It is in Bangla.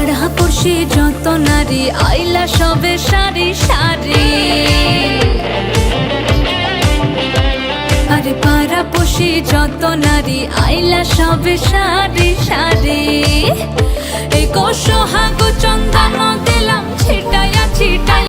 পাড়া পড়শি যত নারী, আইলা সবে সারি সারি। আরে পাড়া পড়শি যত নারী, আইলা সবে সারি সারি।